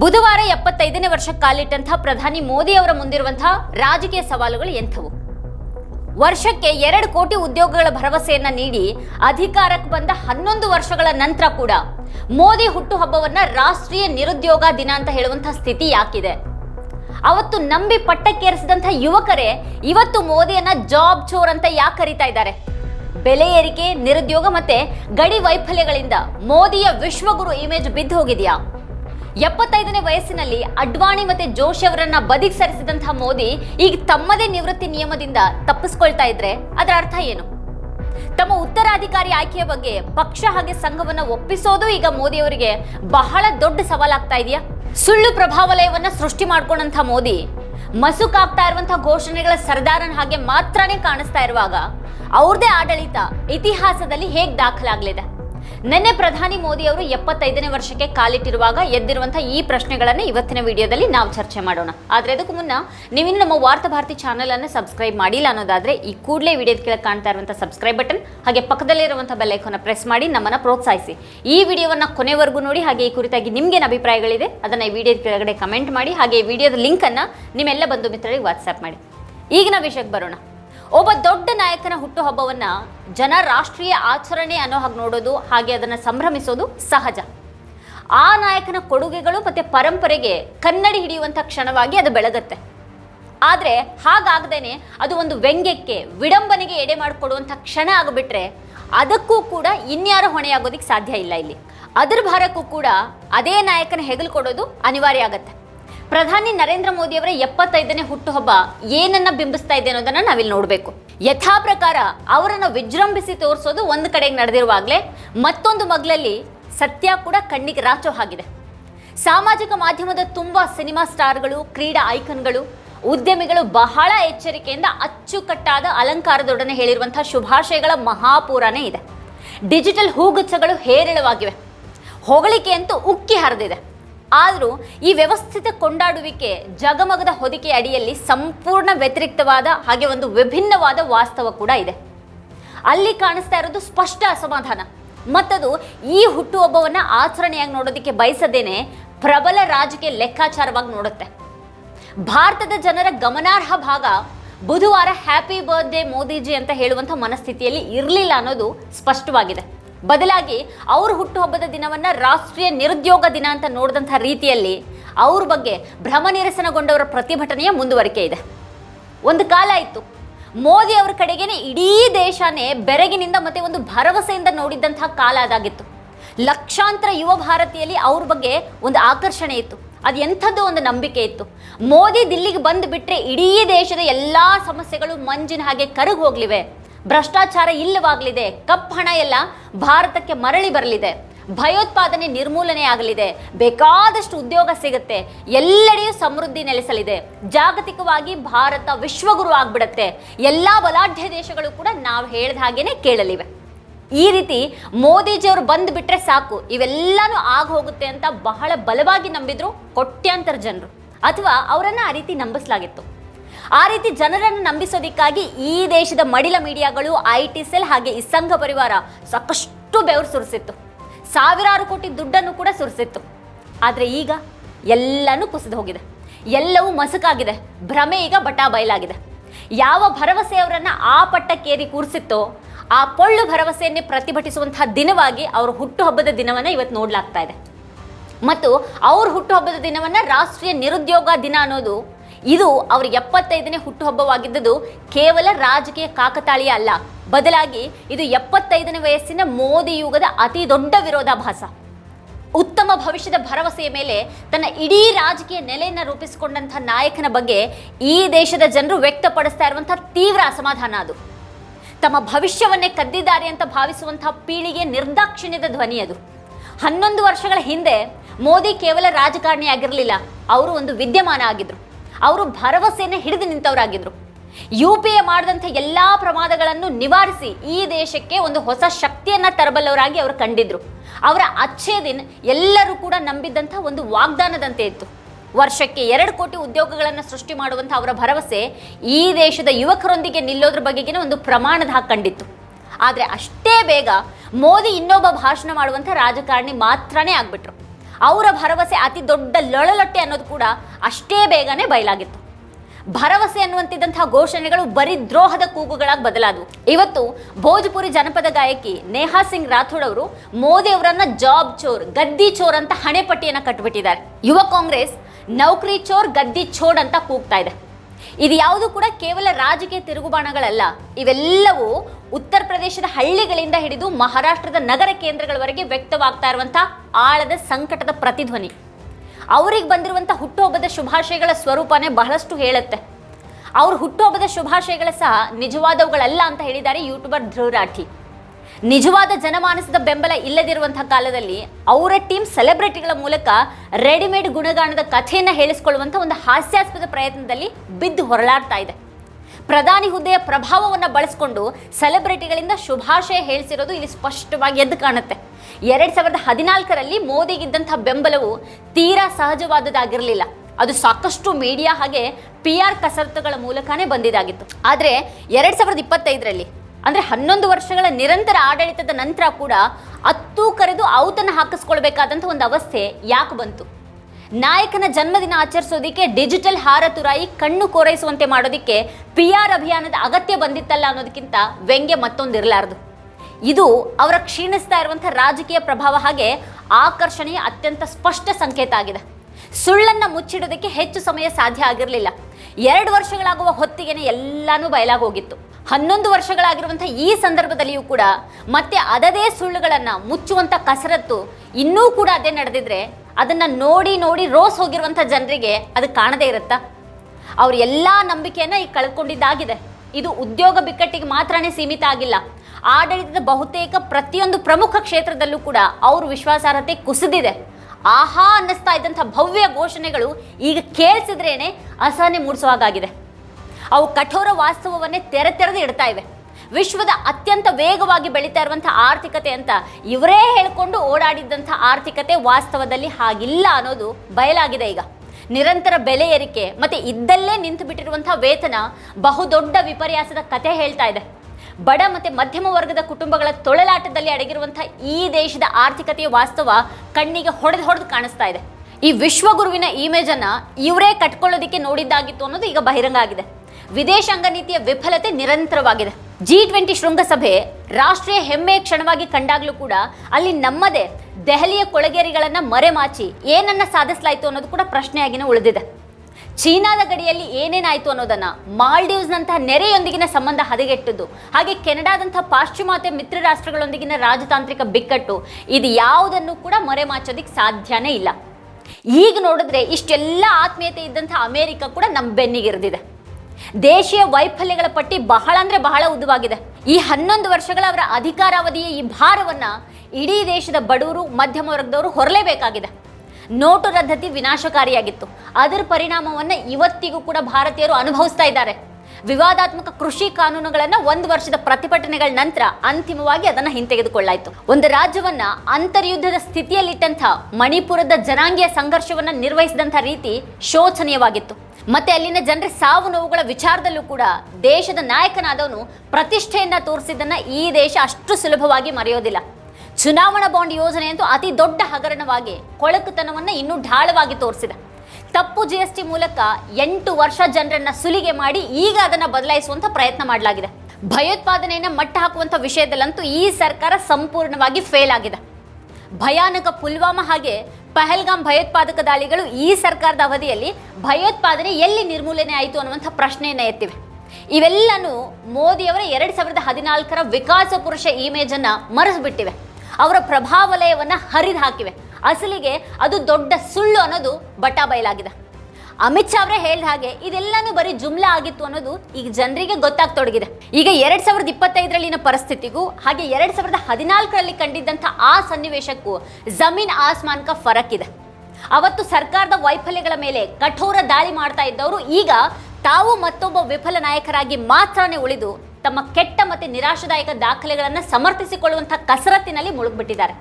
ಬುಧವಾರ ಎಪ್ಪತ್ತೈದನೇ ವರ್ಷ ಕಾಲಿಟ್ಟಂತಹ ಪ್ರಧಾನಿ ಮೋದಿ ಅವರ ಮುಂದಿರುವಂತಹ ರಾಜಕೀಯ ಸವಾಲುಗಳು ಎಂಥವು? ವರ್ಷಕ್ಕೆ ಎರಡು ಕೋಟಿ ಉದ್ಯೋಗಗಳ ಭರವಸೆಯನ್ನ ನೀಡಿ ಅಧಿಕಾರಕ್ಕೆ ಬಂದ ಹನ್ನೊಂದು ವರ್ಷಗಳ ನಂತರ ಕೂಡ ಮೋದಿ ಹುಟ್ಟುಹಬ್ಬವನ್ನ ರಾಷ್ಟ್ರೀಯ ನಿರುದ್ಯೋಗ ದಿನ ಅಂತ ಹೇಳುವಂತಹ ಸ್ಥಿತಿ ಯಾಕಿದೆ? ಅವತ್ತು ನಂಬಿ ಪಟ್ಟಕ್ಕೇರಿಸಿದಂತಹ ಯುವಕರೇ, ಇವತ್ತು ಮೋದಿಯನ್ನ ಜಾಬ್ ಚೋರ್ ಅಂತ ಯಾಕೆ ಕರೀತಾ ಇದ್ದಾರೆ? ಬೆಲೆ ಏರಿಕೆ, ನಿರುದ್ಯೋಗ ಮತ್ತೆ ಗಡಿ ವೈಫಲ್ಯಗಳಿಂದ ಮೋದಿಯ ವಿಶ್ವಗುರು ಇಮೇಜ್ ಬಿದ್ದು ಹೋಗಿದೆಯಾ? ಎಪ್ಪತ್ತೈದನೇ ವಯಸ್ಸಿನಲ್ಲಿ ಅಡ್ವಾಣಿ ಮತ್ತೆ ಜೋಶಿ ಅವರನ್ನ ಬದಿಗೆ ಸರಿಸಿದಂತಹ ಮೋದಿ ಈಗ ತಮ್ಮದೇ ನಿವೃತ್ತಿ ನಿಯಮದಿಂದ ತಪ್ಪಿಸ್ಕೊಳ್ತಾ ಇದ್ರೆ ಅದರ ಅರ್ಥ ಏನು? ತಮ್ಮ ಉತ್ತರಾಧಿಕಾರಿ ಆಯ್ಕೆಯ ಬಗ್ಗೆ ಪಕ್ಷ ಹಾಗೆ ಸಂಘವನ್ನ ಒಪ್ಪಿಸೋದು ಈಗ ಮೋದಿ ಅವರಿಗೆ ಬಹಳ ದೊಡ್ಡ ಸವಾಲಾಗ್ತಾ ಇದೆಯಾ? ಸುಳ್ಳು ಪ್ರಭಾವಲಯವನ್ನ ಸೃಷ್ಟಿ ಮಾಡ್ಕೊಂಡಂತ ಮೋದಿ ಮಸುಕಾಗ್ತಾ ಇರುವಂತಹ ಘೋಷಣೆಗಳ ಸರದಾರನ ಹಾಗೆ ಮಾತ್ರನೇ ಕಾಣಿಸ್ತಾ ಇರುವಾಗ ಅವ್ರದೇ ಆಡಳಿತ ಇತಿಹಾಸದಲ್ಲಿ ಹೇಗೆ ದಾಖಲಾಗ್ಲಿದೆ? ನಿನ್ನೆ ಪ್ರಧಾನಿ ಮೋದಿ ಅವರು ಎಪ್ಪತ್ತೈದನೇ ವರ್ಷಕ್ಕೆ ಕಾಲಿಟ್ಟಿರುವಾಗ ಎದ್ದಿರುವಂತಹ ಈ ಪ್ರಶ್ನೆಗಳನ್ನು ಇವತ್ತಿನ ವಿಡಿಯೋದಲ್ಲಿ ನಾವು ಚರ್ಚೆ ಮಾಡೋಣ. ಆದ್ರೆ ಅದಕ್ಕೂ ಮುನ್ನ ನೀವಿನ್ನು ನಮ್ಮ ವಾರ್ತಾ ಭಾರತಿ ಚಾನೆಲ್ ಅನ್ನು ಸಬ್ಸ್ಕ್ರೈಬ್ ಮಾಡಿಲ್ಲ ಅನ್ನೋದಾದ್ರೆ ಈ ಕೂಡಲೇ ವಿಡಿಯೋದ ಕೆಳಗೆ ಕಾಣ್ತಾ ಇರುವಂತಹ ಸಬ್ಸ್ಕ್ರೈಬ್ ಬಟನ್, ಹಾಗೆ ಪಕ್ಕದಲ್ಲಿರುವಂತಹ ಬೆಲ್ ಐಕಾನ್ ಪ್ರೆಸ್ ಮಾಡಿ ನಮ್ಮನ್ನ ಪ್ರೋತ್ಸಾಹಿಸಿ. ಈ ವಿಡಿಯೋವನ್ನ ಕೊನೆವರೆಗೂ ನೋಡಿ, ಹಾಗೆ ಈ ಕುರಿತಾಗಿ ನಿಮ್ಗೇನು ಅಭಿಪ್ರಾಯಗಳಿದೆ ಅದನ್ನ ಈ ವಿಡಿಯೋದ ಕೆಳಗಡೆ ಕಮೆಂಟ್ ಮಾಡಿ, ಹಾಗೆ ಈ ವಿಡಿಯೋದ ಲಿಂಕ್ ಅನ್ನ ನಿಮ್ಮೆಲ್ಲ ಬಂಧು ಮಿತ್ರರಿಗೆ ವಾಟ್ಸ್ಆಪ್ ಮಾಡಿ. ಈಗಿನ ವಿಷಯಕ್ಕೆ ಬರೋಣ. ಒಬ್ಬ ದೊಡ್ಡ ನಾಯಕನ ಹುಟ್ಟುಹಬ್ಬವನ್ನ ಜನ ರಾಷ್ಟ್ರೀಯ ಆಚರಣೆ ಅನ್ನೋ ಹಾಗೆ ನೋಡೋದು, ಹಾಗೆ ಅದನ್ನ ಸಂಭ್ರಮಿಸೋದು ಸಹಜ. ಆ ನಾಯಕನ ಕೊಡುಗೆಗಳು ಮತ್ತೆ ಪರಂಪರೆಗೆ ಕನ್ನಡಿ ಹಿಡಿಯುವಂಥ ಕ್ಷಣವಾಗಿ ಅದು ಬೆಳಗತ್ತೆ. ಆದರೆ ಹಾಗಾಗದೇನೆ ಅದು ಒಂದು ವ್ಯಂಗ್ಯಕ್ಕೆ, ವಿಡಂಬನೆಗೆ ಎಡೆ ಮಾಡಿಕೊಡುವಂಥ ಕ್ಷಣ ಆಗಿಬಿಟ್ರೆ ಅದಕ್ಕೂ ಕೂಡ ಇನ್ಯಾರ ಹೊಣೆಯಾಗೋದಕ್ಕೆ ಸಾಧ್ಯ ಇಲ್ಲ ಇಲ್ಲಿ. ಅದರ ಭಾರಕ್ಕೂ ಕೂಡ ಅದೇ ನಾಯಕನ ಹೆಗಲು ಕೊಡೋದು ಅನಿವಾರ್ಯ ಆಗತ್ತೆ. ಪ್ರಧಾನಿ ನರೇಂದ್ರ ಮೋದಿ ಅವರ ಎಪ್ಪತ್ತೈದನೇ ಹುಟ್ಟುಹಬ್ಬ ಏನನ್ನ ಬಿಂಬಿಸ್ತಾ ಇದೆ ಅನ್ನೋದನ್ನ ನಾವಿಲ್ಲಿ ನೋಡಬೇಕು. ಯಥಾ ಪ್ರಕಾರ ಅವರನ್ನ ವಿಜೃಂಭಿಸಿ ತೋರಿಸೋದು ಒಂದು ಕಡೆಗೆ ನಡೆದಿರುವಾಗಲೇ ಮತ್ತೊಂದು ಮಗ್ಲಲ್ಲಿ ಸತ್ಯ ಕೂಡ ಕಣ್ಣಿಗೆ ರಾಚೋ ಆಗಿದೆ ಸಾಮಾಜಿಕ ಮಾಧ್ಯಮದ ತುಂಬಾ ಸಿನಿಮಾ ಸ್ಟಾರ್ಗಳು, ಕ್ರೀಡಾ ಐಕನ್ಗಳು, ಉದ್ಯಮಿಗಳು ಬಹಳ ಎಚ್ಚರಿಕೆಯಿಂದ ಅಚ್ಚುಕಟ್ಟಾದ ಅಲಂಕಾರದೊಡನೆ ಹೇಳಿರುವಂತಹ ಶುಭಾಶಯಗಳ ಮಹಾಪೂರನೇ ಇದೆ. ಡಿಜಿಟಲ್ ಹೂಗುಚ್ಛಗಳು ಹೇರಳವಾಗಿವೆ. ಹೊಗಳಿಕೆ ಅಂತೂ ಉಕ್ಕಿ ಹರಿದಿದೆ. ಆದರೂ ಈ ವ್ಯವಸ್ಥಿತ ಕೊಂಡಾಡುವಿಕೆ ಜಗಮಗದ ಹೊದಿಕೆ ಅಡಿಯಲ್ಲಿ ಸಂಪೂರ್ಣ ವ್ಯತಿರಿಕ್ತವಾದ ಹಾಗೆ ಒಂದು ವಿಭಿನ್ನವಾದ ವಾಸ್ತವ ಕೂಡ ಇದೆ. ಅಲ್ಲಿ ಕಾಣಿಸ್ತಾ ಇರೋದು ಸ್ಪಷ್ಟ ಅಸಮಾಧಾನ. ಮತ್ತದು ಈ ಹುಟ್ಟುಹಬ್ಬವನ್ನು ಆಚರಣೆಯಾಗಿ ನೋಡೋದಕ್ಕೆ ಬಯಸದೇನೆ ಪ್ರಬಲ ರಾಜಕೀಯ ಲೆಕ್ಕಾಚಾರವಾಗಿ ನೋಡುತ್ತೆ. ಭಾರತದ ಜನರ ಗಮನಾರ್ಹ ಭಾಗ ಬುಧವಾರ ಹ್ಯಾಪಿ ಬರ್ತ್ಡೇ ಮೋದಿಜಿ ಅಂತ ಹೇಳುವಂಥ ಮನಸ್ಥಿತಿಯಲ್ಲಿ ಇರಲಿಲ್ಲ ಅನ್ನೋದು ಸ್ಪಷ್ಟವಾಗಿದೆ. ಬದಲಾಗಿ ಅವರು ಹುಟ್ಟುಹಬ್ಬದ ದಿನವನ್ನು ರಾಷ್ಟ್ರೀಯ ನಿರುದ್ಯೋಗ ದಿನ ಅಂತ ನೋಡಿದಂಥ ರೀತಿಯಲ್ಲಿ ಅವ್ರ ಬಗ್ಗೆ ಭ್ರಮ ನಿರಸನಗೊಂಡವರ ಪ್ರತಿಭಟನೆಯ ಮುಂದುವರಿಕೆ ಇದೆ. ಒಂದು ಕಾಲ ಇತ್ತು ಮೋದಿ ಅವರ ಕಡೆಗೇನೆ ಇಡೀ ದೇಶನೇ ಬೆರಗಿನಿಂದ ಮತ್ತೆ ಒಂದು ಭರವಸೆಯಿಂದ ನೋಡಿದ್ದಂತಹ ಕಾಲ ಅದಾಗಿತ್ತು. ಲಕ್ಷಾಂತರ ಯುವ ಭಾರತೀಯಲ್ಲಿ ಅವ್ರ ಬಗ್ಗೆ ಒಂದು ಆಕರ್ಷಣೆ ಇತ್ತು. ಅದು ಎಂಥದ್ದು ಒಂದು ನಂಬಿಕೆ ಇತ್ತು. ಮೋದಿ ದಿಲ್ಲಿಗೆ ಬಂದು ಬಿಟ್ಟರೆ ಇಡೀ ದೇಶದ ಎಲ್ಲ ಸಮಸ್ಯೆಗಳು ಮಂಜಿನ ಹಾಗೆ ಕರಗಿ ಹೋಗ್ಲಿವೆ. ಭ್ರಷ್ಟಾಚಾರ ಇಲ್ಲವಾಗಲಿದೆ ಕಪ್ಪು ಹಣ ಎಲ್ಲ ಭಾರತಕ್ಕೆ ಮರಳಿ ಬರಲಿದೆ, ಭಯೋತ್ಪಾದನೆ ನಿರ್ಮೂಲನೆ ಆಗಲಿದೆ, ಬೇಕಾದಷ್ಟು ಉದ್ಯೋಗ ಸಿಗುತ್ತೆ, ಎಲ್ಲೆಡೆಯೂ ಸಮೃದ್ಧಿ ನೆಲೆಸಲಿದೆ, ಜಾಗತಿಕವಾಗಿ ಭಾರತ ವಿಶ್ವಗುರು ಆಗ್ಬಿಡತ್ತೆ, ಎಲ್ಲ ಬಲಾಢ್ಯ ದೇಶಗಳು ಕೂಡ ನಾವು ಹೇಳಿದ ಹಾಗೇನೆ ಕೇಳಲಿವೆ. ಈ ರೀತಿ ಮೋದಿಜಿಯವರು ಬಂದು ಬಿಟ್ರೆ ಸಾಕು, ಇವೆಲ್ಲಾನು ಆಗ ಹೋಗುತ್ತೆ ಅಂತ ಬಹಳ ಬಲವಾಗಿ ನಂಬಿದ್ರು ಕೋಟ್ಯಾಂತರ ಜನರು, ಅಥವಾ ಅವರನ್ನು ಆ ರೀತಿ ನಂಬಿಸಲಾಗಿತ್ತು. ಆ ರೀತಿ ಜನರನ್ನು ನಂಬಿಸೋದಕ್ಕಾಗಿ ಈ ದೇಶದ ಮಡಿಲ ಮೀಡಿಯಾಗಳು ಐ ಟಿ ಸೆಲ್ ಹಾಗೆ ಈ ಸಂಘ ಪರಿವಾರ ಸಾಕಷ್ಟು ಬೆವರು ಸುರಿಸಿತ್ತು. ಸಾವಿರಾರು ಕೋಟಿ ದುಡ್ಡನ್ನು ಕೂಡ ಸುರಿಸಿತ್ತು. ಆದರೆ ಈಗ ಎಲ್ಲನೂ ಕುಸಿದು ಹೋಗಿದೆ. ಎಲ್ಲವೂ ಮಸುಕಾಗಿದೆ. ಭ್ರಮೆ ಈಗ ಬಟಾ ಬಯಲಾಗಿದೆ. ಯಾವ ಭರವಸೆಯವರನ್ನು ಆ ಪಟ್ಟಕ್ಕೇರಿ ಕೂರಿಸಿತ್ತೋ, ಆ ಪೊಳ್ಳು ಭರವಸೆಯನ್ನೇ ಪ್ರತಿಭಟಿಸುವಂತಹ ದಿನವಾಗಿ ಅವರ ಹುಟ್ಟುಹಬ್ಬದ ದಿನವನ್ನು ಇವತ್ತು ನೋಡಲಾಗ್ತಾ ಇದೆ. ಮತ್ತು ಅವ್ರ ಹುಟ್ಟುಹಬ್ಬದ ದಿನವನ್ನು ರಾಷ್ಟ್ರೀಯ ನಿರುದ್ಯೋಗ ದಿನ ಅನ್ನೋದು ಇದು ಅವರ ಎಪ್ಪತ್ತೈದನೇ ಹುಟ್ಟುಹಬ್ಬವಾಗಿದ್ದುದು ಕೇವಲ ರಾಜಕೀಯ ಕಾಕತಾಳೀಯ ಅಲ್ಲ. ಬದಲಾಗಿ ಇದು ಎಪ್ಪತ್ತೈದನೇ ವಯಸ್ಸಿನ ಮೋದಿ ಯುಗದ ಅತಿ ದೊಡ್ಡ ವಿರೋಧಾಭಾಸ. ಉತ್ತಮ ಭವಿಷ್ಯದ ಭರವಸೆಯ ಮೇಲೆ ತನ್ನ ಇಡೀ ರಾಜಕೀಯ ನೆಲೆಯನ್ನು ರೂಪಿಸಿಕೊಂಡಂತಹ ನಾಯಕನ ಬಗ್ಗೆ ಈ ದೇಶದ ಜನರು ವ್ಯಕ್ತಪಡಿಸ್ತಾ ಇರುವಂತಹ ತೀವ್ರ ಅಸಮಾಧಾನ ಅದು. ತಮ್ಮ ಭವಿಷ್ಯವನ್ನೇ ಕದ್ದಿದ್ದಾರೆ ಅಂತ ಭಾವಿಸುವಂತಹ ಪೀಳಿಗೆ ನಿರ್ದಾಕ್ಷಿಣ್ಯದ ಧ್ವನಿ ಅದು. ಹನ್ನೊಂದು ವರ್ಷಗಳ ಹಿಂದೆ ಮೋದಿ ಕೇವಲ ರಾಜಕಾರಣಿ ಆಗಿರಲಿಲ್ಲ, ಅವರು ಒಂದು ವಿದ್ಯಮಾನ ಆಗಿದ್ರು. ಅವರು ಭರವಸೆಯನ್ನು ಹಿಡಿದು ನಿಂತವರಾಗಿದ್ರು. ಯು ಪಿ ಎ ಮಾಡಿದಂಥ ಎಲ್ಲ ಪ್ರಮಾದಗಳನ್ನು ನಿವಾರಿಸಿ ಈ ದೇಶಕ್ಕೆ ಒಂದು ಹೊಸ ಶಕ್ತಿಯನ್ನು ತರಬಲ್ಲವರಾಗಿ ಅವರು ಕಂಡಿದ್ರು. ಅವರ ಅಚ್ಚೇ ದಿನ ಎಲ್ಲರೂ ಕೂಡ ನಂಬಿದ್ದಂಥ ಒಂದು ವಾಗ್ದಾನದಂತೆ ಇತ್ತು. ವರ್ಷಕ್ಕೆ ಎರಡು ಕೋಟಿ ಉದ್ಯೋಗಗಳನ್ನು ಸೃಷ್ಟಿ ಮಾಡುವಂಥ ಅವರ ಭರವಸೆ ಈ ದೇಶದ ಯುವಕರೊಂದಿಗೆ ನಿಲ್ಲೋದ್ರ ಬಗೆಗಿನ ಒಂದು ಪ್ರಮಾಣದ ಹಾಕೊಂಡಿತ್ತು ಕಂಡಿತ್ತು. ಆದರೆ ಅಷ್ಟೇ ಬೇಗ ಮೋದಿ ಇನ್ನೊಬ್ಬ ಭಾಷಣ ಮಾಡುವಂಥ ರಾಜಕಾರಣಿ ಮಾತ್ರನೇ ಆಗ್ಬಿಟ್ರು. ಅವರ ಭರವಸೆ ಅತಿ ದೊಡ್ಡ ಲೊಳಲೊಟ್ಟೆ ಅನ್ನೋದು ಕೂಡ ಅಷ್ಟೇ ಬೇಗನೆ ಬಯಲಾಗಿತ್ತು. ಭರವಸೆ ಅನ್ನುವಂತಿದ್ದಂತಹ ಘೋಷಣೆಗಳು ಬರೀ ದ್ರೋಹದ ಕೂಗುಗಳಾಗಿ ಬದಲಾದವು. ಇವತ್ತು ಭೋಜ್ಪುರಿ ಜನಪದ ಗಾಯಕಿ ನೇಹಾ ಸಿಂಗ್ ರಾಥೋಡ್ ಅವರು ಮೋದಿ ಅವರನ್ನ ಜಾಬ್ ಚೋರ್, ಗದ್ದಿ ಚೋರ್ ಅಂತ ಹಣೆಪಟ್ಟಿಯನ್ನ ಕಟ್ಟಿಬಿಟ್ಟಿದ್ದಾರೆ ಯುವ ಕಾಂಗ್ರೆಸ್ ನೌಕರಿ ಚೋರ್, ಗದ್ದಿ ಚೋಡ್ ಅಂತ ಕೂಗ್ತಾ ಇದೆ. ಇದು ಯಾವುದು ಕೂಡ ಕೇವಲ ರಾಜಕೀಯ ತಿರುಗುಬಾಣಗಳಲ್ಲ, ಇವೆಲ್ಲವೂ ಉತ್ತರ ಪ್ರದೇಶದ ಹಳ್ಳಿಗಳಿಂದ ಹಿಡಿದು ಮಹಾರಾಷ್ಟ್ರದ ನಗರ ಕೇಂದ್ರಗಳವರೆಗೆ ವ್ಯಕ್ತವಾಗ್ತಾ ಇರುವಂತಹ ಆಳದ ಸಂಕಟದ ಪ್ರತಿಧ್ವನಿ. ಅವ್ರಿಗೆ ಬಂದಿರುವಂಥ ಹುಟ್ಟುಹಬ್ಬದ ಶುಭಾಶಯಗಳ ಸ್ವರೂಪನೇ ಬಹಳಷ್ಟು ಹೇಳುತ್ತೆ. ಅವ್ರ ಹುಟ್ಟುಹಬ್ಬದ ಶುಭಾಶಯಗಳ ಸಹ ನಿಜವಾದವುಗಳಲ್ಲ ಅಂತ ಹೇಳಿದ್ದಾರೆ ಯೂಟ್ಯೂಬರ್ ಧ್ರುವ ರಾಠಿ. ನಿಜವಾದ ಜನಮಾನಸದ ಬೆಂಬಲ ಇಲ್ಲದಿರುವಂತಹ ಕಾಲದಲ್ಲಿ ಅವರ ಟೀಮ್ ಸೆಲೆಬ್ರಿಟಿಗಳ ಮೂಲಕ ರೆಡಿಮೇಡ್ ಗುಣಗಾನದ ಕಥೆಯನ್ನು ಹೇಳಿಸ್ಕೊಳ್ಳುವಂಥ ಒಂದು ಹಾಸ್ಯಾಸ್ಪದ ಪ್ರಯತ್ನದಲ್ಲಿ ಬಿದ್ದು ಹೊರಳಾಡ್ತಾ ಇದೆ. ಪ್ರಧಾನಿ ಹುದ್ದೆಯ ಪ್ರಭಾವವನ್ನು ಬಳಸಿಕೊಂಡು ಸೆಲೆಬ್ರಿಟಿಗಳಿಂದ ಶುಭಾಶಯ ಹೇಳಿಸಿರೋದು ಇಲ್ಲಿ ಸ್ಪಷ್ಟವಾಗಿ ಎದ್ದು ಕಾಣುತ್ತೆ. ಎರಡ್ ಸಾವಿರದ ಹದಿನಾಲ್ಕರಲ್ಲಿ ಮೋದಿಗಿದ್ದಂಥ ಬೆಂಬಲವು ತೀರಾ ಸಹಜವಾದದ್ದಾಗಿರಲಿಲ್ಲ ಅದು ಸಾಕಷ್ಟು ಮೀಡಿಯಾ ಹಾಗೆ ಪಿ ಆರ್ ಕಸರತ್ತುಗಳ ಮೂಲಕನೇ ಬಂದಿದ್ದಾಗಿತ್ತು ಆದರೆ ಎರಡ್ ಸಾವಿರದ ಇಪ್ಪತ್ತೈದರಲ್ಲಿ, ಅಂದ್ರೆ ಹನ್ನೊಂದು ವರ್ಷಗಳ ನಿರಂತರ ಆಡಳಿತದ ನಂತರ ಕೂಡ ಅತ್ತು ಕರೆದು ಔತನ್ನು ಹಾಕಿಸ್ಕೊಳ್ಬೇಕಾದಂಥ ಒಂದು ಅವಸ್ಥೆ ಯಾಕೆ ಬಂತು? ನಾಯಕನ ಜನ್ಮದಿನ ಆಚರಿಸೋದಿಕ್ಕೆ ಡಿಜಿಟಲ್ ಹಾರ ತುರಾಯಿ ಕಣ್ಣು ಕೋರೈಸುವಂತೆ ಮಾಡೋದಿಕ್ಕೆ ಪಿ ಆರ್ ಅಭಿಯಾನದ ಅಗತ್ಯ ಬಂದಿತ್ತಲ್ಲ ಅನ್ನೋದಕ್ಕಿಂತ ವ್ಯಂಗ್ಯ ಮತ್ತೊಂದಿರಲಾರದು ಇದು ಅವರ ಕ್ಷೀಣಿಸ್ತಾ ಇರುವಂಥ ರಾಜಕೀಯ ಪ್ರಭಾವ ಹಾಗೆ ಆಕರ್ಷಣೆಯ ಅತ್ಯಂತ ಸ್ಪಷ್ಟ ಸಂಕೇತ ಆಗಿದೆ. ಸುಳ್ಳನ್ನ ಮುಚ್ಚಿಡೋದಕ್ಕೆ ಹೆಚ್ಚು ಸಮಯ ಸಾಧ್ಯ ಆಗಿರಲಿಲ್ಲ. ಎರಡು ವರ್ಷಗಳಾಗುವ ಹೊತ್ತಿಗೆನೆ ಎಲ್ಲಾನು ಬಯಲಾಗಿ ಹೋಗಿತ್ತು. ಹನ್ನೊಂದು ವರ್ಷಗಳಾಗಿರುವಂಥ ಈ ಸಂದರ್ಭದಲ್ಲಿಯೂ ಕೂಡ ಮತ್ತೆ ಅದದೇ ಸುಳ್ಳುಗಳನ್ನು ಮುಚ್ಚುವಂಥ ಕಸರತ್ತು ಇನ್ನೂ ಕೂಡ ಅದೇ ನಡೆದಿದ್ರೆ ಅದನ್ನು ನೋಡಿ ನೋಡಿ ರೋಸ್ ಹೋಗಿರುವಂಥ ಜನರಿಗೆ ಅದು ಕಾಣದೇ ಇರುತ್ತಾ? ಅವ್ರ ಎಲ್ಲ ನಂಬಿಕೆಯನ್ನು ಈಗ ಕಳ್ಕೊಂಡಿದ್ದಾಗಿದೆ. ಇದು ಉದ್ಯೋಗ ಬಿಕ್ಕಟ್ಟಿಗೆ ಮಾತ್ರನೇ ಸೀಮಿತ ಆಗಿಲ್ಲ. ಆಡಳಿತದ ಬಹುತೇಕ ಪ್ರತಿಯೊಂದು ಪ್ರಮುಖ ಕ್ಷೇತ್ರದಲ್ಲೂ ಕೂಡ ಅವ್ರ ವಿಶ್ವಾಸಾರ್ಹತೆ ಕುಸಿದಿದೆ. ಆಹಾ ಅನ್ನಿಸ್ತಾ ಇದ್ದಂಥ ಭವ್ಯ ಘೋಷಣೆಗಳು ಈಗ ಕೇಳಿಸಿದ್ರೇನೆ ಅಸಹನೆ ಮೂಡಿಸೋ ಹಾಗಾಗಿದೆ. ಅವು ಕಠೋರ ವಾಸ್ತವವನ್ನೇ ತೆರೆ ತೆರೆದು ಇಡ್ತಾ ಇವೆ. ವಿಶ್ವದ ಅತ್ಯಂತ ವೇಗವಾಗಿ ಬೆಳೀತಾ ಇರುವಂಥ ಆರ್ಥಿಕತೆ ಅಂತ ಇವರೇ ಹೇಳಿಕೊಂಡು ಓಡಾಡಿದ್ದಂಥ ಆರ್ಥಿಕತೆ ವಾಸ್ತವದಲ್ಲಿ ಹಾಗಿಲ್ಲ ಅನ್ನೋದು ಬಯಲಾಗಿದೆ ಈಗ. ನಿರಂತರ ಬೆಲೆ ಏರಿಕೆ ಮತ್ತು ಇದ್ದಲ್ಲೇ ನಿಂತು ಬಿಟ್ಟಿರುವಂಥ ವೇತನ ಬಹುದೊಡ್ಡ ವಿಪರ್ಯಾಸದ ಕತೆ ಹೇಳ್ತಾ ಇದೆ. ಬಡ ಮತ್ತು ಮಧ್ಯಮ ವರ್ಗದ ಕುಟುಂಬಗಳ ತೊಳಲಾಟದಲ್ಲಿ ಅಡಗಿರುವಂಥ ಈ ದೇಶದ ಆರ್ಥಿಕತೆಯ ವಾಸ್ತವ ಕಣ್ಣಿಗೆ ಹೊಡೆದು ಹೊಡೆದು ಕಾಣಿಸ್ತಾ ಇದೆ. ಈ ವಿಶ್ವಗುರುವಿನ ಇಮೇಜನ್ನು ಇವರೇ ಕಟ್ಕೊಳ್ಳೋದಕ್ಕೆ ನೋಡಿದ್ದಾಗಿತ್ತು ಅನ್ನೋದು ಈಗ ಬಹಿರಂಗ ಆಗಿದೆ. ವಿದೇಶಾಂಗ ನೀತಿಯ ವಿಫಲತೆ ನಿರಂತರವಾಗಿದೆ. ಜಿ ಟ್ವೆಂಟಿ ಶೃಂಗಸಭೆ ರಾಷ್ಟ್ರೀಯ ಹೆಮ್ಮೆಯ ಕ್ಷಣವಾಗಿ ಕಂಡಾಗ್ಲೂ ಕೂಡ ಅಲ್ಲಿ ನಮ್ಮದೇ ದೆಹಲಿಯ ಕೊಳಗೇರಿಗಳನ್ನು ಮರೆಮಾಚಿ ಏನನ್ನ ಸಾಧಿಸಲಾಯಿತು ಅನ್ನೋದು ಕೂಡ ಪ್ರಶ್ನೆಯಾಗಿನೇ ಉಳಿದಿದೆ. ಚೀನಾದ ಗಡಿಯಲ್ಲಿ ಏನೇನಾಯಿತು ಅನ್ನೋದನ್ನ ಮಾಲ್ಡೀವ್ಸ್ನಂತಹ ನೆರೆಯೊಂದಿಗಿನ ಸಂಬಂಧ ಹದಗೆಟ್ಟದ್ದು, ಹಾಗೆ ಕೆನಡಾದಂತಹ ಪಾಶ್ಚಿಮಾತ್ಯ ಮಿತ್ರ ರಾಷ್ಟ್ರಗಳೊಂದಿಗಿನ ರಾಜತಾಂತ್ರಿಕ ಬಿಕ್ಕಟ್ಟು ಇದು ಯಾವುದನ್ನು ಕೂಡ ಮರೆಮಾಚೋದಿಕ್ಕೆ ಸಾಧ್ಯನೇ ಇಲ್ಲ. ಈಗ ನೋಡಿದ್ರೆ ಇಷ್ಟೆಲ್ಲ ಆತ್ಮೀಯತೆ ಇದ್ದಂಥ ಅಮೆರಿಕ ಕೂಡ ನಮ್ಮ ಬೆನ್ನಿಗಿರಿದಿದೆ ದೇಶೀಯ ವೈಫಲ್ಯಗಳ ಪಟ್ಟಿ ಬಹಳ ಅಂದ್ರೆ ಬಹಳ ಉದ್ದವಾಗಿದೆ. ಈ ಹನ್ನೊಂದು ವರ್ಷಗಳ ಅವರ ಅಧಿಕಾರಾವಧಿಯ ಈ ಭಾರವನ್ನ ಇಡೀ ದೇಶದ ಬಡವರು, ಮಧ್ಯಮ ವರ್ಗದವರು ಹೊರಲೇಬೇಕಾಗಿದೆ. ನೋಟು ರದ್ದತಿ ವಿನಾಶಕಾರಿಯಾಗಿತ್ತು. ಅದರ ಪರಿಣಾಮವನ್ನ ಇವತ್ತಿಗೂ ಕೂಡ ಭಾರತೀಯರು ಅನುಭವಿಸ್ತಾ ಇದ್ದಾರೆ. ವಿವಾದಾತ್ಮಕ ಕೃಷಿ ಕಾನೂನುಗಳನ್ನು ಒಂದು ವರ್ಷದ ಪ್ರತಿಭಟನೆಗಳ ನಂತರ ಅಂತಿಮವಾಗಿ ಅದನ್ನ ಹಿಂತೆಗೆದುಕೊಳ್ಳಾಯಿತು. ಒಂದು ರಾಜ್ಯವನ್ನ ಅಂತರ್ಯುದ್ಧದ ಸ್ಥಿತಿಯಲ್ಲಿಟ್ಟಂಥ ಮಣಿಪುರದ ಜನಾಂಗೀಯ ಸಂಘರ್ಷವನ್ನ ನಿರ್ವಹಿಸಿದಂಥ ರೀತಿ ಶೋಚನೀಯವಾಗಿತ್ತು. ಮತ್ತೆ ಅಲ್ಲಿನ ಜನರ ಸಾವು ನೋವುಗಳ ವಿಚಾರದಲ್ಲೂ ಕೂಡ ದೇಶದ ನಾಯಕನಾದವನು ಪ್ರತಿಷ್ಠೆಯನ್ನ ತೋರಿಸಿದ್ದನ್ನ ಈ ದೇಶ ಅಷ್ಟು ಸುಲಭವಾಗಿ ಮರೆಯೋದಿಲ್ಲ. ಚುನಾವಣಾ ಬಾಂಡ್ ಯೋಜನೆ ಅಂತೂ ಅತಿ ದೊಡ್ಡ ಹಗರಣವಾಗಿ ಕೊಳಕುತನವನ್ನ ಇನ್ನೂ ಢಾಳವಾಗಿ ತೋರಿಸಿದೆ. ತಪ್ಪು ಜಿ ಎಸ್ ಟಿ ಮೂಲಕ ಎಂಟು ವರ್ಷ ಜನರನ್ನ ಸುಲಿಗೆ ಮಾಡಿ ಈಗ ಅದನ್ನ ಬದಲಾಯಿಸುವಂತ ಪ್ರಯತ್ನ ಮಾಡಲಾಗಿದೆ. ಭಯೋತ್ಪಾದನೆಯನ್ನ ಮಟ್ಟ ಹಾಕುವಂತ ವಿಷಯದಲ್ಲಂತೂ ಈ ಸರ್ಕಾರ ಸಂಪೂರ್ಣವಾಗಿ ಫೇಲ್ ಆಗಿದೆ. ಭಯಾನಕ ಪುಲ್ವಾಮಾ ಹಾಗೆ ಪಹಲ್ಗಾಮ್ ಭಯೋತ್ಪಾದಕ ದಾಳಿಗಳು ಈ ಸರ್ಕಾರದ ಅವಧಿಯಲ್ಲಿ ಭಯೋತ್ಪಾದನೆ ಎಲ್ಲಿ ನಿರ್ಮೂಲನೆ ಆಯಿತು ಅನ್ನುವಂಥ ಪ್ರಶ್ನೆಯನ್ನು ಎತ್ತಿವೆ. ಇವೆಲ್ಲನೂ ಮೋದಿಯವರ ಎರಡು ಸಾವಿರದ ಹದಿನಾಲ್ಕರ ವಿಕಾಸ ಪುರುಷ ಇಮೇಜ್ ಅನ್ನ ಮರೆಸಿಬಿಟ್ಟಿವೆ. ಅವರ ಪ್ರಭಾವಲಯವನ್ನು ಹರಿದು ಹಾಕಿವೆ. ಅಸಲಿಗೆ ಅದು ದೊಡ್ಡ ಸುಳ್ಳು ಅನ್ನೋದು ಬಟಾ ಬಯಲಾಗಿದೆ ಅಮಿತ್ ಶಾ ಅವರೇ ಹೇಳಿದ ಹಾಗೆ ಇದೆಲ್ಲಾನು ಬರೀ ಜುಮ್ಲಾ ಆಗಿತ್ತು ಅನ್ನೋದು ಈಗ ಜನರಿಗೆ ಗೊತ್ತಾಗ್ತೊಡಗಿದೆ. ಈಗ ಎರಡ್ ಸಾವಿರದ ಇಪ್ಪತ್ತೈದರಲ್ಲಿನ ಪರಿಸ್ಥಿತಿಗೂ, ಹಾಗೆ ಎರಡ್ ಸಾವಿರದ ಹದಿನಾಲ್ಕರಲ್ಲಿ ಕಂಡಿದ್ದಂಥ ಆ ಸನ್ನಿವೇಶಕ್ಕೂ ಜಮೀನ್ ಆಸ್ಮಾನ್ ಕ ಫರಕ್ ಇದೆ ಅವತ್ತು ಸರ್ಕಾರದ ವೈಫಲ್ಯಗಳ ಮೇಲೆ ಕಠೋರ ದಾಳಿ ಮಾಡ್ತಾ ಇದ್ದವರು ಈಗ ತಾವು ಮತ್ತೊಬ್ಬ ವಿಫಲ ನಾಯಕರಾಗಿ ಮಾತ್ರನೇ ಉಳಿದು ತಮ್ಮ ಕೆಟ್ಟ ಮತ್ತೆ ನಿರಾಶಾದಾಯಕ ದಾಖಲೆಗಳನ್ನು ಸಮರ್ಥಿಸಿಕೊಳ್ಳುವಂಥ ಕಸರತ್ತಿನಲ್ಲಿ ಮುಳುಗ್ಬಿಟ್ಟಿದ್ದಾರೆ.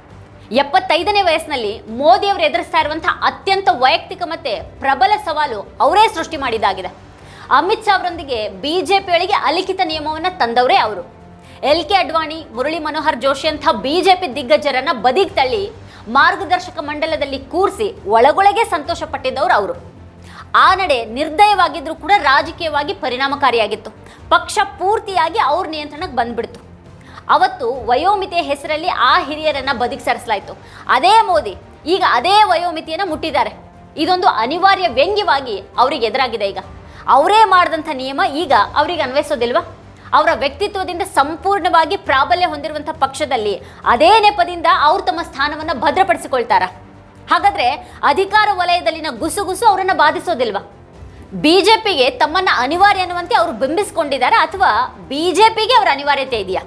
ಎಪ್ಪತ್ತೈದನೇ ವಯಸ್ಸಿನಲ್ಲಿ ಮೋದಿಯವರು ಎದುರಿಸ್ತಾ ಇರುವಂತಹ ಅತ್ಯಂತ ವೈಯಕ್ತಿಕ ಮತ್ತೆ ಪ್ರಬಲ ಸವಾಲು ಅವರೇ ಸೃಷ್ಟಿ ಮಾಡಿದ್ದಾಗಿದೆ. ಅಮಿತ್ ಶಾ ಅವರೊಂದಿಗೆ ಬಿಜೆಪಿಯೊಳಗೆ ಅಲಿಖಿತ ನಿಯಮವನ್ನ ತಂದವರೇ ಅವರು. ಎಲ್ ಕೆ ಅಡ್ವಾಣಿ, ಮುರಳಿ ಮನೋಹರ್ ಜೋಶಿ ಅಂತ ಬಿಜೆಪಿ ದಿಗ್ಗಜರನ್ನ ಬದಿಗೆ ತಳ್ಳಿ ಮಾರ್ಗದರ್ಶಕ ಮಂಡಲದಲ್ಲಿ ಕೂರಿಸಿ ಒಳಗೊಳಗೆ ಸಂತೋಷ ಪಟ್ಟಿದ್ದವರು ಅವರು. ಆ ನಡೆ ನಿರ್ದಯವಾಗಿದ್ದರೂ ಕೂಡ ರಾಜಕೀಯವಾಗಿ ಪರಿಣಾಮಕಾರಿಯಾಗಿತ್ತು. ಪಕ್ಷ ಪೂರ್ತಿಯಾಗಿ ಅವ್ರ ನಿಯಂತ್ರಣಕ್ಕೆ ಬಂದ್ಬಿಡ್ತು. ಅವತ್ತು ವಯೋಮಿತಿಯ ಹೆಸರಲ್ಲಿ ಆ ಹಿರಿಯರನ್ನ ಬದುಕಿ ಸರಿಸಲಾಯಿತು ಅದೇ ಮೋದಿ, ಈಗ ಅದೇ ವಯೋಮಿತಿಯನ್ನು ಮುಟ್ಟಿದ್ದಾರೆ. ಇದೊಂದು ಅನಿವಾರ್ಯ ವ್ಯಂಗ್ಯವಾಗಿ ಅವರಿಗೆ ಎದುರಾಗಿದೆ ಈಗ. ಅವರೇ ಮಾಡಿದಂಥ ನಿಯಮ ಈಗ ಅವರಿಗೆ ಅನ್ವಯಿಸೋದಿಲ್ವಾ? ಅವರ ವ್ಯಕ್ತಿತ್ವದಿಂದ ಸಂಪೂರ್ಣವಾಗಿ ಪ್ರಾಬಲ್ಯ ಹೊಂದಿರುವಂಥ ಪಕ್ಷದಲ್ಲಿ ಅದೇ ನೆಪದಿಂದ ಅವರು ತಮ್ಮ ಸ್ಥಾನವನ್ನು ಭದ್ರಪಡಿಸಿಕೊಳ್ತಾರ. ಹಾಗಾದರೆ ಅಧಿಕಾರ ವಲಯದಲ್ಲಿನ ಗುಸುಗುಸು ಅವರನ್ನು ಬಾಧಿಸೋದಿಲ್ವಾ? ಪಿಗೆ ತಮ್ಮನ್ನ ಅನಿವಾರ್ಯ ಅನ್ನುವಂತೆ ಅವರು ಬಿಂಬಿಸಿಕೊಂಡಿದ್ದಾರೆ ಅಥವಾ ಬಿಜೆಪಿಗೆ ಅವರ ಅನಿವಾರ್ಯತೆ ಇದೆಯಾ?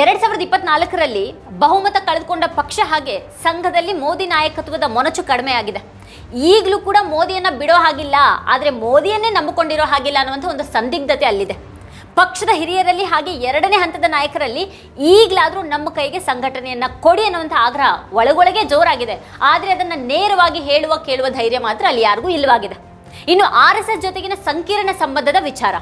ಎರಡ್ ಸಾವಿರದ ಇಪ್ಪತ್ನಾಲ್ಕರಲ್ಲಿ ಬಹುಮತ ಕಳೆದುಕೊಂಡ ಪಕ್ಷ ಹಾಗೆ ಸಂಘದಲ್ಲಿ ಮೋದಿ ನಾಯಕತ್ವದ ಮೊನಚು ಕಡಿಮೆ ಆಗಿದೆ ಈಗಲೂ ಕೂಡ ಮೋದಿಯನ್ನ ಬಿಡೋ ಹಾಗಿಲ್ಲ, ಆದರೆ ಮೋದಿಯನ್ನೇ ನಂಬಿಕೊಂಡಿರೋ ಹಾಗಿಲ್ಲ ಅನ್ನುವಂಥ ಒಂದು ಸಂದಿಗ್ಧತೆ ಅಲ್ಲಿದೆ. ಪಕ್ಷದ ಹಿರಿಯರಲ್ಲಿ ಹಾಗೆ ಎರಡನೇ ಹಂತದ ನಾಯಕರಲ್ಲಿ ಈಗಲಾದರೂ ನಮ್ಮ ಕೈಗೆ ಸಂಘಟನೆಯನ್ನ ಕೊಡಿ ಅನ್ನುವಂಥ ಆಗ್ರಹ ಒಳಗೊಳಗೆ ಜೋರಾಗಿದೆ. ಆದರೆ ಅದನ್ನು ನೇರವಾಗಿ ಹೇಳುವ ಕೇಳುವ ಧೈರ್ಯ ಮಾತ್ರ ಅಲ್ಲಿ ಯಾರಿಗೂ ಇಲ್ಲವಾಗಿದೆ. ಇನ್ನು ಆರ್ ಎಸ್ ಎಸ್ ಜೊತೆಗಿನ ಸಂಕೀರ್ಣ ಸಂಬಂಧದ ವಿಚಾರ.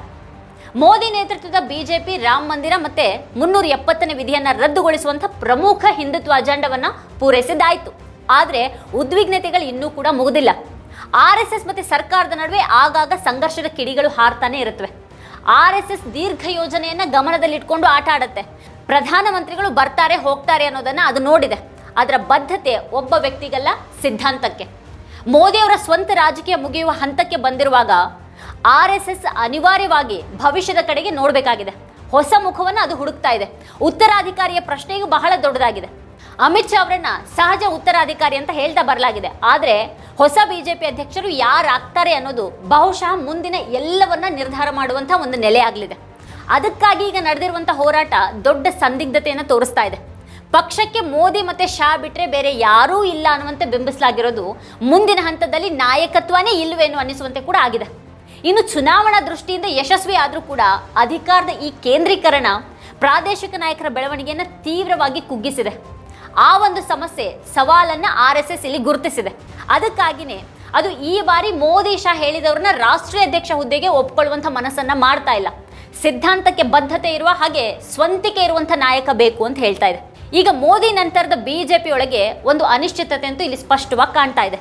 ಮೋದಿ ನೇತೃತ್ವದ ಬಿಜೆಪಿ, ರಾಮ ಮಂದಿರ ಮತ್ತೆ ಮುನ್ನೂರ ಎಪ್ಪತ್ತನೇ ವಿಧಿಯನ್ನ ರದ್ದುಗೊಳಿಸುವಂತಹ ಪ್ರಮುಖ ಹಿಂದುತ್ವ ಅಜೆಂಡವನ್ನ ಪೂರೈಸಿದ್ದಾಯಿತು. ಆದ್ರೆ ಉದ್ವಿಗ್ನತೆಗಳು ಇನ್ನೂ ಕೂಡ ಮುಗಿದಿಲ್ಲ. ಆರ್ ಎಸ್ ಎಸ್ ಮತ್ತೆ ಸರ್ಕಾರದ ನಡುವೆ ಆಗಾಗ ಸಂಘರ್ಷದ ಕಿಡಿಗಳು ಹಾರ್ತಾನೆ ಇರುತ್ತವೆ ಆರ್ ಎಸ್ ಎಸ್ ದೀರ್ಘ ಯೋಜನೆಯನ್ನ ಗಮನದಲ್ಲಿಟ್ಕೊಂಡು ಆಟ ಆಡುತ್ತೆ. ಪ್ರಧಾನಮಂತ್ರಿಗಳು ಬರ್ತಾರೆ, ಹೋಗ್ತಾರೆ ಅನ್ನೋದನ್ನ ಅದು ನೋಡಿದೆ. ಅದರ ಬದ್ಧತೆ ಒಬ್ಬ ವ್ಯಕ್ತಿಗಲ್ಲ ಸಿದ್ಧಾಂತಕ್ಕೆ. ಮೋದಿಯವರ ಸ್ವಂತ ರಾಜಕೀಯ ಮುಗಿಯುವ ಹಂತಕ್ಕೆ ಬಂದಿರುವಾಗ ಆರ್ ಎಸ್ ಎಸ್ ಅನಿವಾರ್ಯವಾಗಿ ಭವಿಷ್ಯದ ಕಡೆಗೆ ನೋಡಬೇಕಾಗಿದೆ. ಹೊಸ ಮುಖವನ್ನು ಅದು ಹುಡುಕ್ತಾ ಇದೆ. ಉತ್ತರಾಧಿಕಾರಿಯ ಪ್ರಶ್ನೆಯೂ ಬಹಳ ದೊಡ್ಡದಾಗಿದೆ. ಅಮಿತ್ ಶಾ ಅವರನ್ನ ಸಹಜ ಉತ್ತರಾಧಿಕಾರಿ ಅಂತ ಹೇಳ್ತಾ ಬರಲಾಗಿದೆ. ಆದರೆ ಹೊಸ ಬಿಜೆಪಿ ಅಧ್ಯಕ್ಷರು ಯಾರಾಗ್ತಾರೆ ಅನ್ನೋದು ಬಹುಶಃ ಮುಂದಿನ ಎಲ್ಲವನ್ನ ನಿರ್ಧಾರ ಮಾಡುವಂಥ ಒಂದು ನೆಲೆ ಆಗಲಿದೆ. ಅದಕ್ಕಾಗಿ ಈಗ ನಡೆದಿರುವಂಥ ಹೋರಾಟ ದೊಡ್ಡ ಸಂದಿಗ್ಧತೆಯನ್ನು ತೋರಿಸ್ತಾ ಇದೆ. ಪಕ್ಷಕ್ಕೆ ಮೋದಿ ಮತ್ತೆ ಶಾ ಬಿಟ್ರೆ ಬೇರೆ ಯಾರೂ ಇಲ್ಲ ಅನ್ನುವಂತೆ ಬಿಂಬಿಸಲಾಗಿರೋದು ಮುಂದಿನ ಹಂತದಲ್ಲಿ ನಾಯಕತ್ವನೇ ಇಲ್ಲವೇನು ಅನ್ನಿಸುವಂತೆ ಕೂಡ ಆಗಿದೆ. ಇನ್ನು ಚುನಾವಣಾ ದೃಷ್ಟಿಯಿಂದ ಯಶಸ್ವಿ ಆದರೂ ಕೂಡ ಅಧಿಕಾರದ ಈ ಕೇಂದ್ರೀಕರಣ ಪ್ರಾದೇಶಿಕ ನಾಯಕರ ಬೆಳವಣಿಗೆಯನ್ನು ತೀವ್ರವಾಗಿ ಕುಗ್ಗಿಸಿದೆ. ಆ ಒಂದು ಸಮಸ್ಯೆ ಸವಾಲನ್ನು ಆರ್ ಎಸ್ ಇಲ್ಲಿ ಗುರುತಿಸಿದೆ. ಅದಕ್ಕಾಗಿನೇ ಅದು ಈ ಬಾರಿ ಮೋದಿ ಶಾ ಹೇಳಿದವ್ರನ್ನ ರಾಷ್ಟ್ರೀಯ ಅಧ್ಯಕ್ಷ ಹುದ್ದೆಗೆ ಒಪ್ಕೊಳ್ಳುವಂಥ ಮನಸ್ಸನ್ನು ಮಾಡ್ತಾ ಇಲ್ಲ. ಸಿದ್ಧಾಂತಕ್ಕೆ ಬದ್ಧತೆ ಇರುವ ಹಾಗೆ ಸ್ವಂತಿಕೆ ಇರುವಂಥ ನಾಯಕ ಬೇಕು ಅಂತ ಹೇಳ್ತಾ ಇದೆ. ಈಗ ಮೋದಿ ನಂತರದ ಬಿಜೆಪಿ ಒಳಗೆ ಒಂದು ಅನಿಶ್ಚಿತತೆ ಅಂತೂ ಇಲ್ಲಿ ಸ್ಪಷ್ಟವಾಗಿ ಕಾಣ್ತಾ ಇದೆ.